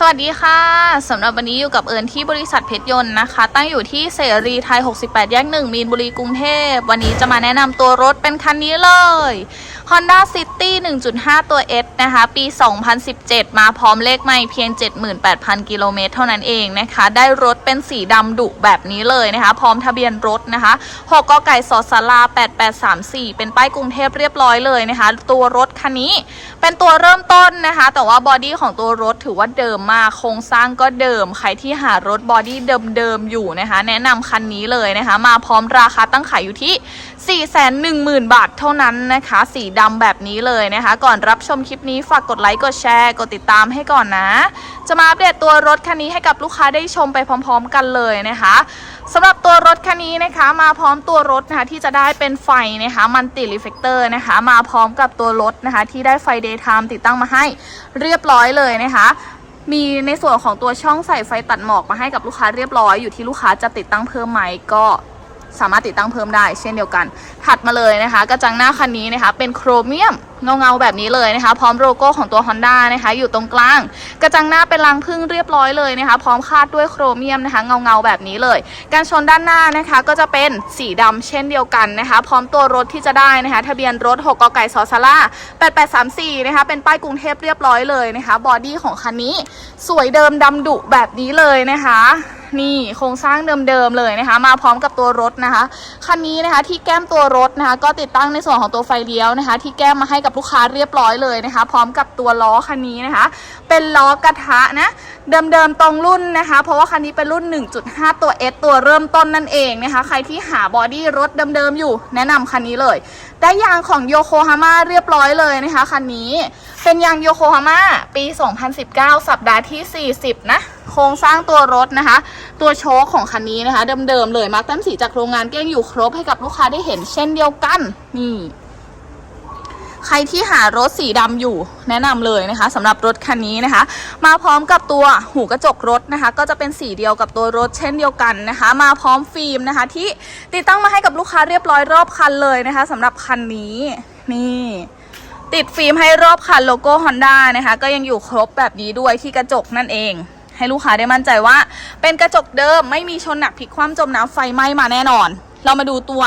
สวัสดีค่ะ สำหรับวันนี้อยู่กับเอิญที่บริษัทเพชรยนต์นะคะ ตั้งอยู่ที่เสรีไทย 68 แยก 1 มีนบุรีกรุงเทพ วันนี้จะมาแนะนำตัวรถเป็นคันนี้เลย Honda City 1.5 ตัว S นะคะ ปี 2017 มาพร้อมเลขไม่เพียง 78,000 กิโลเมตรเท่านั้นเองนะคะ ได้รถเป็นสีดำดุแบบนี้เลยนะคะ พร้อมทะเบียนรถนะคะ6กไก่สอสารา8834 เป็นป้ายกรุงเทพเรียบร้อยเลยนะคะ ตัวรถคันนี้เป็นตัวเริ่มต้นนะคะ แต่ว่าบอดี้ของตัวรถถือว่าเดิมมากโครงสร้างก็เดิม ใครที่หารถบอดี้เดิมๆอยู่นะคะ แนะนำคันนี้เลยนะคะ มาพร้อมราคาตั้งขายอยู่ที่410,000 บาทเท่านั้นนะคะ สีดำแบบนี้เลยนะคะ ก่อนรับชมคลิปนี้ฝากกดไลค์ กดแชร์ กดติดตามให้ก่อนนะ จะมาอัปเดตตัวรถคันนี้ให้กับลูกค้าได้ชมไปพร้อม ๆ กันเลยนะคะสำหรับตัวรถคันนี้นะคะมาพร้อมตัวรถนะคะที่จะได้เป็นไฟนะคะมันติรีเฟกเตอร์นะคะ มาพร้อมกับตัวรถนะคะ ที่ได้ไฟ daytime ติดตั้งมาให้เรียบร้อยเลยนะคะมีในส่วนของตัวช่องใส่ไฟตัดหมอกมาให้กับลูกค้าเรียบร้อยอยู่ที่ลูกค้าจะติดตั้งเพิ่มไหมก็ สามารถติดตั้งเพิ่มได้เช่นเดียวกัน ถัดมาเลยนะคะ กระจังหน้าคันนี้นะคะ เป็นโครเมียมเงาเงาๆแบบนี้เลยนะคะ พร้อมโลโก้ของตัว Honda นะคะ อยู่ตรงกลาง กระจังหน้าเป็นรังพึ่งเรียบร้อยเลยนะคะ พร้อมคาดด้วยโครเมียมนะคะ เงาเงาๆแบบนี้เลย การชนด้านหน้านะคะก็จะเป็นสีดำเช่นเดียวกันนะคะ พร้อมตัวรถที่จะได้นะคะ ทะเบียนรถ 6กไก่สอสารา8834 นะคะ เป็นป้ายกรุงเทพเรียบร้อยเลยนะคะ บอดี้ของคันนี้ สวยเดิมดำดุแบบนี้เลยนะคะ นี่โครงสร้างเดิมๆเลยนะคะ มาพร้อมกับตัวรถนะคะคันนี้นะคะที่แก้มตัวรถนะคะ ก็ติดตั้งในส่วนของตัวไฟเลี้ยวนะคะ ที่แก้มมาให้กับลูกค้าเรียบร้อยเลยนะคะ พร้อมกับตัวล้อคันนี้นะคะ เป็นล้อกระทะนะเดิมๆตรงรุ่นนะคะ เพราะว่าคันนี้เป็นรุ่น 1.5 ตัว S ตัวเริ่มต้นนั่นเองนะคะ ใครที่หาบอดี้รถเดิมๆอยู่แนะนำคันนี้เลยได้ยางของโยโกฮาม่าเรียบร้อยเลยนะคะคันนี้เป็นยางโยโกฮาม่าปี 2019 สัปดาห์ที่ 40 นะ โครงสร้างตัวรถนะคะ ตัวโชคของคันนี้นะคะ เดิมๆเลยมาร์กแต้มสีจากโรงงานเก้งอยู่ครบให้กับลูกค้าได้เห็นเช่นเดียวกันนี่ ใครที่หารถสีดำอยู่แนะนำเลยนะคะสำหรับรถคันนี้นะคะ มาพร้อมกับตัวหูกระจกรถนะคะ ก็จะเป็นสีเดียวกับตัวรถเช่นเดียวกันนะคะ มาพร้อมฟิล์มนะคะ ที่ติดตั้งมาให้กับลูกค้าเรียบร้อยรอบคันเลยนะคะสำหรับคันนี้นี่ติดฟิล์มให้รอบคันโลโก้ Honda นะคะ ก็ยังอยู่ครบแบบนี้ด้วยที่กระจกนั่นเอง ให้ลูกค้าได้มั่นใจว่า เป็นกระจกเดิมไม่มีชนหนักพลิกคว่ำจมน้ำไฟไหม้มาแน่นอน เรามาดูตัว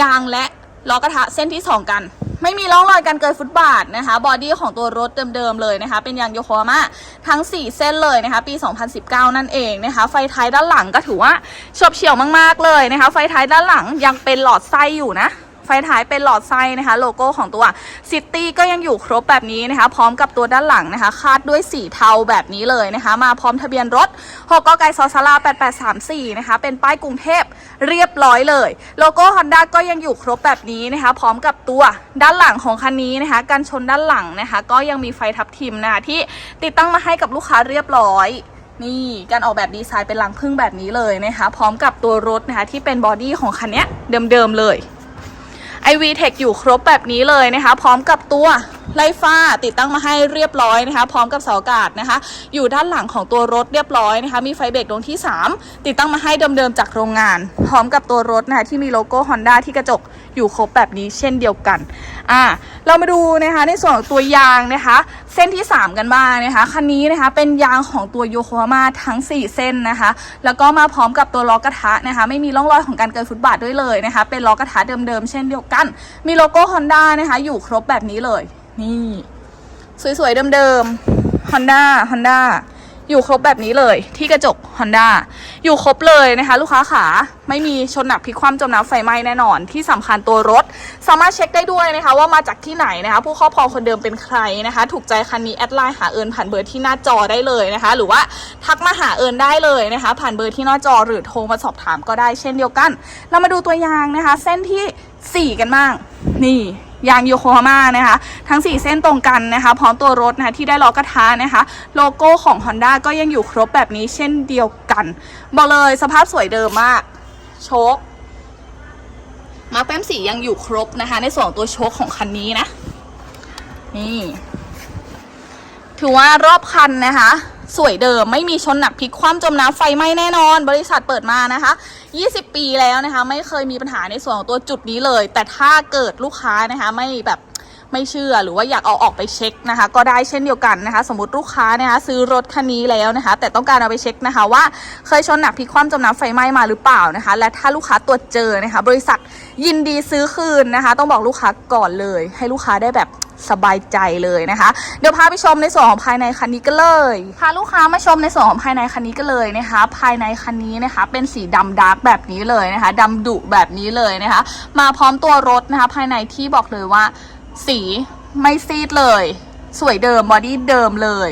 ยางและล้อกระทะเส้นที่ 2 กัน ไม่มีร่องรอยการเกินฟุตบาทนะคะ บอดี้ของตัวรถเดิมๆเลยนะคะ เป็นยางโยโคฮาม่าทั้ง 4 เส้นเลยนะคะ ปี 2019 นั่นเองนะคะ ไฟท้ายด้านหลังก็ถือว่าชบเฉียวมากๆเลยนะคะ ไฟท้ายด้านหลังยังเป็นหลอดไส้อยู่นะ ไฟท้ายเป็นหลอดไส้นะคะ โลโก้ของตัวซิตี้ก็ยังอยู่ครบแบบนี้นะคะ พร้อมกับตัวด้านหลังนะคะ คาดด้วยสีเทาแบบนี้เลยนะคะ มาพร้อมทะเบียนรถ6กไก่ซอสารา8834 นะคะ เป็นป้ายกรุงเทพเรียบร้อยเลย โลโก้ Honda ก็ยังอยู่ครบแบบนี้นะคะ พร้อมกับตัวด้านหลังของคันนี้นะคะกันชนด้านหลังนะคะ ก็ยังมีไฟทับทิมนะคะที่ติดตั้งมาให้กับลูกค้าเรียบร้อยนี่การออกแบบดีไซน์เป็นรังพึ่งแบบนี้เลยนะคะ พร้อมกับตัวรถนะคะที่เป็นบอดี้ของคันนี้เดิมๆเลย iV Tech อยู่ครบแบบนี้เลยนะคะ พร้อมกับตัวไล่ฟ้าติดตั้งมาให้เรียบร้อยนะคะ พร้อมกับเสาอากาศนะคะ อยู่ด้านหลังของตัวรถเรียบร้อยนะคะ มีไฟเบรกดวงที่ 3 ติดตั้งมาให้เดิมๆจากโรงงาน พร้อมกับตัวรถนะคะที่มีโลโก้ Honda ที่กระจกอยู่ครบแบบนี้เช่นเดียวกันอ่าเรามาดูนะคะในส่วนของตัวยางนะคะ ส้นที่ 3 กันบ้างนะคะ คันนี้นะคะเป็นยางของตัวโยโคฮาม่าทั้ง 4 เส้นนะคะ แล้วก็มาพร้อมกับตัวล้อกระทะนะคะ ไม่มีร่องรอยของการเกินฟุตบาทด้วยเลยนะคะ เป็นล้อกระทะเดิมๆ เช่นเดียวกัน มีโลโก้ฮอนด้านะคะ อยู่ครบแบบนี้เลย นี่ สวยๆ เดิมๆฮอนด้าฮอนด้า อยู่ครบแบบนี้เลยที่กระจก Honda อยู่ครบเลยนะคะ ลูกค้าขาไม่มีชนหนักพลิกคว่ำจมน้ำไฟไหม้แน่นอน ที่สำคัญตัวรถ สามารถเช็คได้ด้วยนะคะ ว่ามาจากที่ไหนนะคะ ผู้ครอบครองคนเดิมเป็นใครนะคะ ถูกใจคันนี้แอดไลน์หาเอิญผ่านเบอร์ที่หน้าจอได้เลยนะคะ หรือว่าทักมาหาเอิญได้เลยนะคะ ผ่านเบอร์ที่หน้าจอหรือโทรมาสอบถามก็ได้เช่นเดียวกัน เรามาดูตัวยางนะคะ เส้นทีสี่4 กันบ้างนี่ ยางโยโกฮาม่านะคะ ทั้ง 4 เส้นตรงกันนะคะ พร้อมตัวรถนะคะที่ได้ล้อกระทะนะคะ โลโก้ของ Honda ก็ยังอยู่ครบแบบนี้เช่นเดียวกัน บอกเลยสภาพสวยเดิมมาก โชคมาร์คแป้มสียังอยู่ครบนะคะ ในส่วนตัวโชคของคันนี้นะ นี่ ถือว่ารอบคันนะคะ สวยเดิม ไม่มีชนหนักพลิกคว่ำจมน้ำไฟไหม้แน่นอน บริษัทเปิดมานะคะ 20 ปีแล้วนะคะ ไม่เคยมีปัญหาในส่วนของตัวจุดนี้เลย แต่ถ้าเกิดลูกค้านะคะ ไม่แบบ ไม่เชื่อหรือว่าอยากเอาออกไปเช็คนะคะ ก็ได้เช่นเดียวกันนะคะ สมมติลูกค้านะคะซื้อรถคันนี้แล้วนะคะ แต่ต้องการเอาไปเช็คนะคะว่าเคยชนหนักพลิกคว่ำจมน้ำไฟไหม้มาหรือเปล่านะคะ และถ้าลูกค้าตรวจเจอนะคะ บริษัทยินดีซื้อคืนนะคะ ต้องบอกลูกค้าก่อนเลย ให้ลูกค้าได้แบบสบายใจเลยนะคะ เดี๋ยวพาไปชมในส่วนของภายในคันนี้กันเลยพาลูกค้ามาชมในส่วนของภายในคันนี้กันเลยนะคะ ภายในคันนี้นะคะ เป็นสีดำดาร์กแบบนี้เลยนะคะดำดุแบบนี้เลยนะคะ มาพร้อมตัวรถนะคะ ภายในที่บอกเลยว่า สีไม่ซีดเลย สวยเดิมบอดี้เดิมเลย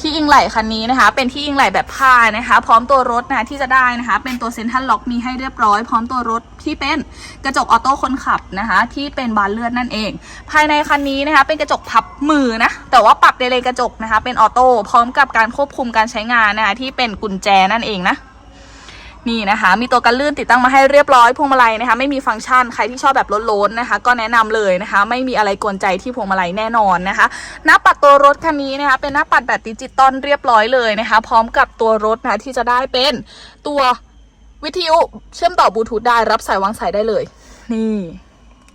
ที่อิงไหล่คันนี้นะคะ เป็นที่อิงไหล่แบบผ้านะคะ พร้อมตัวรถนะที่จะได้นะคะ เป็นตัวเซ็นทรัลล็อกมีให้เรียบร้อย พร้อมตัวรถที่เป็นกระจกออโต้คนขับนะคะ ที่เป็นบานเลื่อนนั่นเอง ภายในคันนี้นะคะ เป็นกระจกพับมือนะ แต่ว่าปรับเดเลยกระจกนะคะ เป็นออโต้พร้อมกับการควบคุมการใช้งานนะคะที่เป็นกุญแจนั่นเองนะ นี่นะคะมีตัวกันลื่นติดตั้งมาให้เรียบร้อยพวงมาลัยนะคะไม่มีฟังก์ชันใครที่ชอบแบบล้นๆนะคะ ก็แนะนำเลยนะคะ ไม่มีอะไรกวนใจที่พวงมาลัยแน่นอนนะคะหน้าปัดตัวรถคันนี้นะคะเป็นหน้าปัดแบบดิจิตอลเรียบร้อยเลยนะคะ พร้อมกับตัวรถนะที่จะได้เป็นตัววิทยุเชื่อมต่อบลูทูธได้รับสายวางสายได้เลย นี่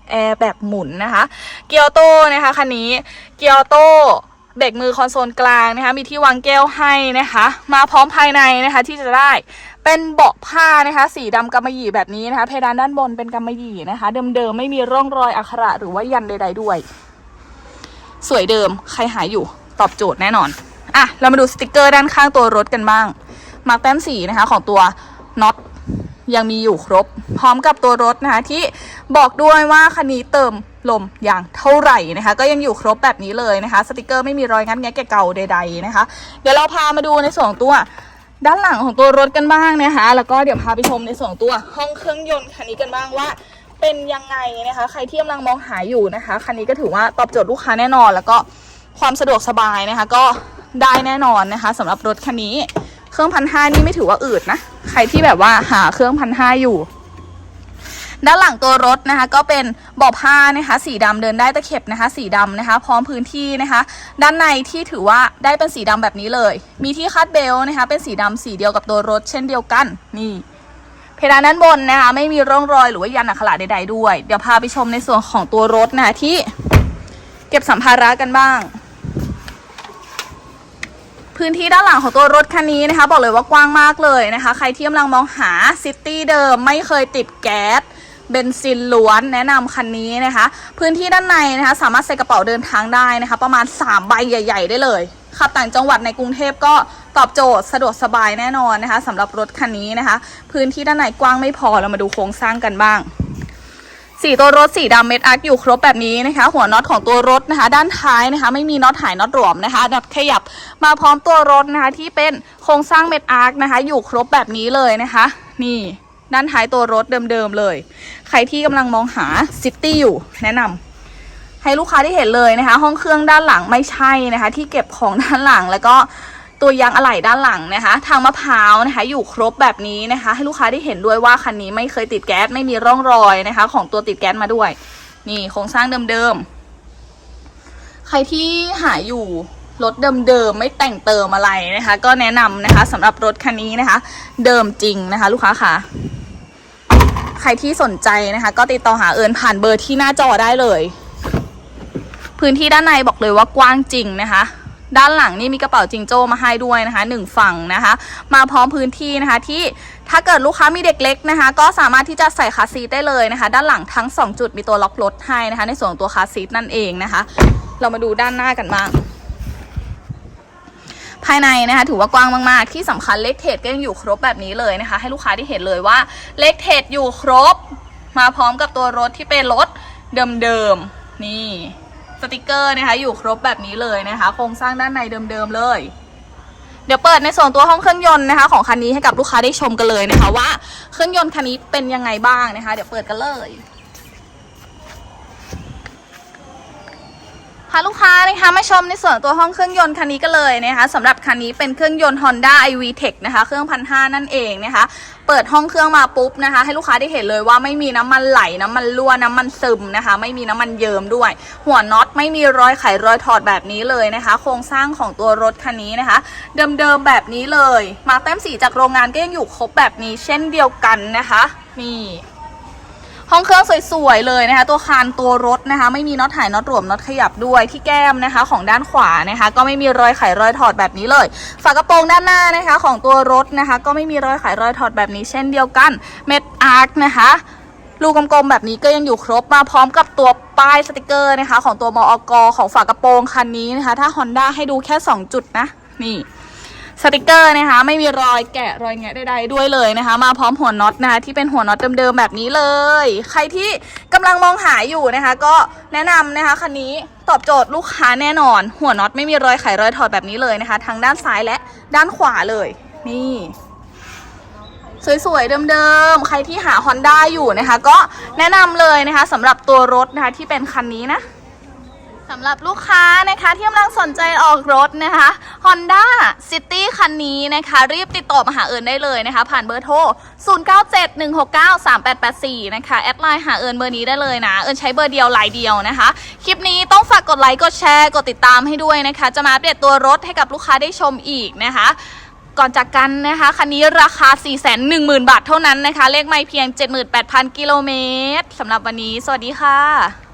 แอร์แบบหมุนนะคะ เกียร์โตนะคะคันนี้เกียร์โต เบรกมือคอนโซลกลางนะคะ มีที่วางแก้วให้นะคะ มาพร้อมภายในนะคะที่จะได้เป็นเบาะผ้านะคะ สีดำกำมะหยี่แบบนี้นะคะ เพดานด้านบนเป็นกำมะหยี่นะคะ เดิมๆไม่มีร่องรอยอักขระหรือว่ายันใด ๆ ด้วย สวยเดิมใครหายอยู่ตอบโจทย์แน่นอนอะเรามาดูสติกเกอร์ด้านข้างตัวรถกันบ้างมาร์กแต้มสีนะคะของตัวน็อตยังมีอยู่ครบ พร้อมกับตัวรถนะคะที่บอกด้วยว่าคันนี้เติม ลมอย่างเท่าไหร่นะคะ ก็ยังอยู่ครบแบบนี้เลยนะคะ สติกเกอร์ไม่มีรอยงัดแงะแกะเก่าใด ๆนะคะ เดี๋ยวเราพามาดูในส่วนตัว ด้านหลังของตัวรถกันบ้างนะคะ แล้วก็เดี๋ยวพาไปชมในส่วนตัวห้องเครื่องยนต์คันนี้กันบ้างว่าเป็นยังไงนะคะ ใครที่กำลังมองหาอยู่นะคะ คันนี้ก็ถือว่าตอบโจทย์ลูกค้าแน่นอน แล้วก็ความสะดวกสบายนะคะ ก็ได้แน่นอนนะคะสำหรับรถคันนี้ เครื่องพันห้านี่ไม่ถือว่าอืดนะ ใครที่แบบว่าหาเครื่องพันห้าอยู่ ด้านหลังตัวรถนะคะก็เป็นบาะผ้านะคะสีดำเดินได้ตะเข็บนะคะ สีดำนะคะ พร้อมพื้นที่นะคะ ด้านในที่ถือว่าได้เป็นสีดำแบบนี้เลย มีที่คาดเบลนะคะ เป็นสีดำสีเดียวกับตัวรถ เช่นเดียวกันนี่เพดานด้านบนนะคะไม่มีร่องรอยหรือว่ายันอักขระใดๆด้วย เดี๋ยวพาไปชมในส่วนของตัวรถนะคะที่เก็บสัมภาระกันบ้าง พื้นที่ด้านหลังของตัวรถคันนี้นะคะ บอกเลยว่ากว้างมากเลยนะคะ ใครที่กำลังมองหาซิตี้เดิมไม่เคยติดแก๊ส เบนซินล้วนแนะนำคันนี้นะคะ พื้นที่ด้านในนะคะ สามารถใส่กระเป๋าเดินทางได้นะคะ ประมาณ 3 ใบใหญ่ ๆ ได้เลยขับต่างจังหวัดในกรุงเทพก็ตอบโจทย์สะดวกสบายแน่นอนนะคะสำหรับรถคันนี้นะคะ พื้นที่ด้านในกว้างไม่พอเรามาดูโครงสร้างกันบ้างสีตัวรถสีดำเม็ดอาร์คอยู่ครบแบบนี้นะคะ หัวน็อตของตัวรถนะคะ ด้านท้ายนะคะ ไม่มีน็อตหายน็อตหลวมนะคะน็อตขยับมาพร้อมตัวรถนะคะ ที่เป็นโครงสร้างเม็ดอาร์คนะคะ อยู่ครบแบบนี้เลยนะคะ นี่ ด้านท้ายตัวรถเดิมๆเลย ใครที่กำลังมองหาซิตี้อยู่แนะนำให้ลูกค้าได้เห็นเลยนะคะ ห้องเครื่องด้านหลังไม่ใช่นะคะ ที่เก็บของด้านหลังแล้วก็ตัวยางอะไหล่ด้านหลังนะคะ ทางมะพร้าวนะคะ อยู่ครบแบบนี้นะคะ ให้ลูกค้าได้เห็นด้วยว่าคันนี้ไม่เคยติดแก๊สไม่มีร่องรอยนะคะ ของตัวติดแก๊สมาด้วย นี่โครงสร้างเดิมๆใครที่หาอยู่รถเดิมๆไม่แต่งเติมอะไรนะคะ ก็แนะนำนะคะสำหรับรถคันนี้นะคะ เดิมจริงนะคะ ลูกค้าค่ะ ใครที่สนใจนะคะ ก็ติดต่อหาเอิญผ่านเบอร์ที่หน้าจอได้เลย พื้นที่ด้านในบอกเลยว่ากว้างจริงนะคะด้านหลังนี่มีกระเป๋าจิงโจ้มาให้ด้วยนะคะหนึ่งฝั่งนะคะ มาพร้อมพื้นที่นะคะที่ถ้าเกิดลูกค้ามีเด็กเล็กนะคะ ก็สามารถที่จะใส่คาซีทได้เลยนะคะ ด้านหลังทั้ง 2 จุดมีตัวล็อกรถให้นะคะ ในส่วนของตัวคาซีทนั่นเองนะคะ เรามาดูด้านหน้ากันบ้าง ภายในนะคะถือว่ากว้างมากๆ ที่สำคัญเลขเทรดก็ยังอยู่ครบแบบนี้เลยนะคะ ให้ลูกค้าได้เห็นเลยว่าเลขเทรดอยู่ครบ มาพร้อมกับตัวรถที่เป็นรถเดิมๆนี่สติกเกอร์นะคะอยู่ครบแบบนี้เลยนะคะ โครงสร้างด้านในเดิมๆเลย เดี๋ยวเปิดในส่วนตัวห้องเครื่องยนต์นะคะ ของคันนี้ให้กับลูกค้าได้ชมกันเลยนะคะว่าเครื่องยนต์คันนี้เป็นยังไงบ้างนะคะ เดี๋ยวเปิดกันเลย พาลูกค้านะคะมาชมในส่วนตัวห้องเครื่องยนต์คันนี้กันเลยนะคะสำหรับคันนี้เป็นเครื่องยนต์ Honda iVTEC นะคะเครื่องพันห้านั่นเองนะคะ เปิดห้องเครื่องมาปุ๊บนะคะ ให้ลูกค้าได้เห็นเลยว่าไม่มีน้ำมันไหลน้ำมันรั่วน้ำมันซึมนะคะ ไม่มีน้ำมันเยิมด้วย หัวน็อตไม่มีรอยไขรอยถอดแบบนี้เลยนะคะ โครงสร้างของตัวรถคันนี้นะคะ เดิมๆแบบนี้เลย มาแต้มสีจากโรงงานก็ยังอยู่ครบแบบนี้เช่นเดียวกันนะคะนี่ ห้องเครื่องสวยๆเลยนะคะ ตัวคานตัวรถนะคะ ไม่มีน็อตหายน็อตรวมน็อตขยับด้วยที่แก้มนะคะ ของด้านขวานะคะ ก็ไม่มีรอยไขรอยถอดแบบนี้เลย ฝากระโปรงด้านหน้านะคะ ของตัวรถนะคะ ก็ไม่มีรอยไขรอยถอดแบบนี้เช่นเดียวกันเม็ดอาร์คนะคะลูกกลมๆแบบนี้ก็ยังอยู่ครบมาพร้อมกับตัวป้ายสติกเกอร์นะคะ ของตัวมอกของฝากระโปรงคันนี้นะคะ ถ้า Honda ให้ดูแค่ 2 จุดนะ นี่ สติกเกอร์นะคะ ไม่มีรอยแกะรอยแงะใดๆด้วยเลยนะคะ มาพร้อมหัวน็อตนะคะที่เป็นหัวน็อตเดิมๆแบบนี้เลย ใครที่กำลังมองหาอยู่นะคะ ก็แนะนำนะคะคันนี้ตอบโจทย์ลูกค้าแน่นอน หัวน็อตไม่มีรอยไขรอยถอดแบบนี้เลยนะคะทั้งด้านซ้ายและด้านขวาเลย นี่สวยๆ เดิมๆ ใครที่หา Honda อยู่นะคะ ก็แนะนำเลยนะคะสำหรับตัวรถนะคะที่เป็นคันนี้นะ สำหรับลูกค้านะคะที่กำลังสนใจออกรถนะคะ Honda City คันนี้นะคะ รีบติดต่อมาหาเอิญได้เลยนะคะ ผ่านเบอร์โทร 0971693884 นะคะ แอดไลน์หาเอิญเบอร์นี้ได้เลยนะ เอิญใช้เบอร์เดียวไลน์เดียวนะคะ คลิปนี้ต้องฝากกดไลค์ กดแชร์ กดติดตามให้ด้วยนะคะ จะมาอัปเดตตัวรถให้กับลูกค้าได้ชมอีกนะคะก่อนจากกันนะคะ คันนี้ราคา 410,000 บาทเท่านั้นนะคะ เลขไม่เพียง 78,000 กิโลเมตรสำหรับวันนี้ สวัสดีค่ะ